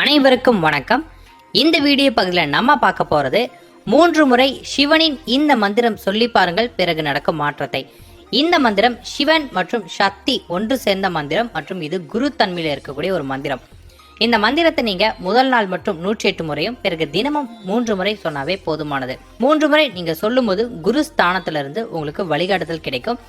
அனைவருக்கும் வணக்கம். இந்த வீடியோ பகுதியில் நம்ம பார்க்க போறது மூன்று முறை சிவனின் இந்த மந்திரம் சொல்லி பாருங்கள் பிறகு நடக்கும் மாற்றத்தை. இந்த மந்திரம் சிவன் மற்றும் சக்தி ஒன்று சேர்ந்த மந்திரம் மற்றும் இது குரு தன்மையில் இருக்கக்கூடிய ஒரு மந்திரம். இந்த மந்திரத்தை நீங்க முதல் நாள் மற்றும் நூற்றி எட்டு முறையும் பிறகு தினமும் மூன்று முறை சொன்னாவே போதுமானது. மூன்று முறை நீங்க சொல்லும்போது குரு ஸ்தானத்திலிருந்து உங்களுக்கு வழிகாட்டுதல் கிடைக்கும்.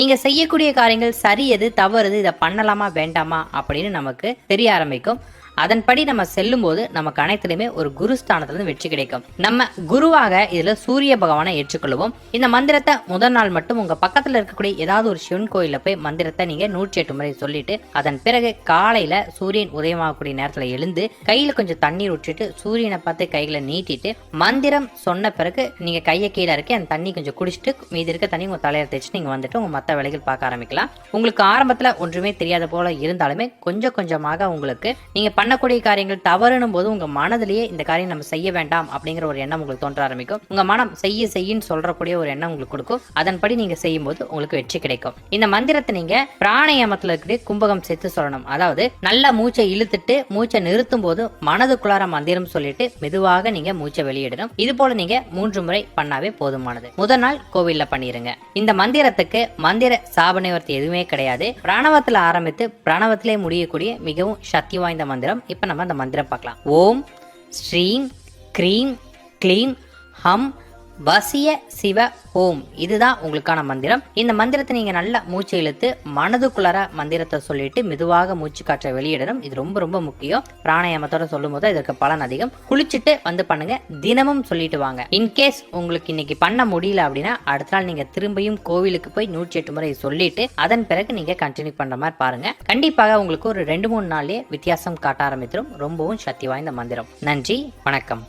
நீங்க செய்யக்கூடிய காரியங்கள் சரி எது தவறு இதை பண்ணலாமா வேண்டாமா அப்படின்னு நமக்கு தெரிய ஆரம்பிக்கும். அதன்படி நம்ம செல்லும்போது நமக்கு அனைத்துலையுமே ஒரு குரு ஸ்தானத்திலிருந்து வெற்றி கிடைக்கும். நம்ம குருவாக இதுல சூரிய பகவானை ஏற்றுக்கொள்வோம் இந்த மந்திரத்தை முதல் நாள் மட்டும் உங்க பக்கத்துல இருக்கக்கூடிய ஏதாவது ஒரு சிவன் கோயில போய் மந்திரத்தை நீங்க நூற்றி எட்டு முறை சொல்லிட்டு அதன் பிறகு காலையில சூரியன் உதயமாகக்கூடிய நேரத்துல எழுந்து கையில கொஞ்சம் தண்ணீர் ஊற்றிட்டு சூரியனை பார்த்து கைகளை நீட்டிட்டு மந்திரம் சொன்ன பிறகு நீங்க கையை கீழே இருக்க அந்த தண்ணி கொஞ்சம் குடிச்சிட்டு மீதி இருக்க தண்ணி உங்க தலையில தேய்ச்சி நீங்க வந்துட்டு உங்க மற்ற வேலைகள் பார்க்க ஆரம்பிக்கலாம். உங்களுக்கு ஆரம்பத்துல ஒன்றுமே தெரியாத போல இருந்தாலுமே கொஞ்சம் கொஞ்சமாக உங்களுக்கு நீங்க பண்ணக்கூடிய காரியங்கள் தவறுனும் போது உங்க மனதிலேயே இந்த காரியம் நம்ம செய்ய வேண்டாம் அப்படிங்கிற ஒரு எண்ணம் உங்களுக்கு தோன்ற ஆரம்பிக்கும். உங்க மனம் செய்ய செய்யின்னு சொல்றக்கூடிய ஒரு எண்ணம் உங்களுக்கு கொடுக்கும். அதன்படி நீங்க செய்யும் போது உங்களுக்கு வெற்றி கிடைக்கும். இந்த மந்திரத்தை நீங்க பிராணாயாமத்துல இருக்கிற கும்பகம் சேர்த்து சொல்லணும். அதாவது நல்ல மூச்சை இழுத்துட்டு மூச்சை நிறுத்தும் போது மனதுக்குள்ளார மந்திரம் சொல்லிட்டு மெதுவாக நீங்க மூச்சை வெளியிடணும். இது போல நீங்க மூன்று முறை பண்ணாவே போதுமானது. முதல் நாள் கோவில்ல பண்ணிருங்க. இந்த மந்திரத்துக்கு மந்திர சாபனைவர்த்தி எதுவுமே கிடையாது. பிராணவத்துல ஆரம்பித்து பிராணவத்திலே முடியக்கூடிய மிகவும் சக்தி வாய்ந்த மந்திரம் இப்ப நம்ம அந்த மந்திரம் பார்க்கலாம். ஓம் ஸ்ரீம் க்ரீம் க்ளீம் ஹம் வசிய சிவ ஓம். இதுதான் உங்களுக்கான மந்திரம். இந்த மந்திரத்தை நீங்க நல்லா மூச்சு இழுத்து மனதுக்குள்ளார மந்திரத்தை சொல்லிட்டு மெதுவாக மூச்சு காற்றை வெளியிடணும். இது ரொம்ப ரொம்ப முக்கியம். பிராணாயாமத்தோட சொல்லும் போது இதற்கு பலன் அதிகம். குளிச்சுட்டு வந்து பண்ணுங்க. தினமும் சொல்லிட்டு வாங்க. இன்கேஸ் உங்களுக்கு இன்னைக்கு பண்ண முடியல அப்படின்னா அடுத்த நாள் நீங்க திரும்பியும் கோவிலுக்கு போய் நூற்றி எட்டு முறை சொல்லிட்டு அதன் பிறகு நீங்க கண்டினியூ பண்ற மாதிரி பாருங்க. கண்டிப்பாக உங்களுக்கு ஒரு ரெண்டு மூணு நாள்லயே வித்தியாசம் காட்ட ஆரம்பித்திரும். ரொம்பவும் சக்தி வாய்ந்த மந்திரம். நன்றி. வணக்கம்.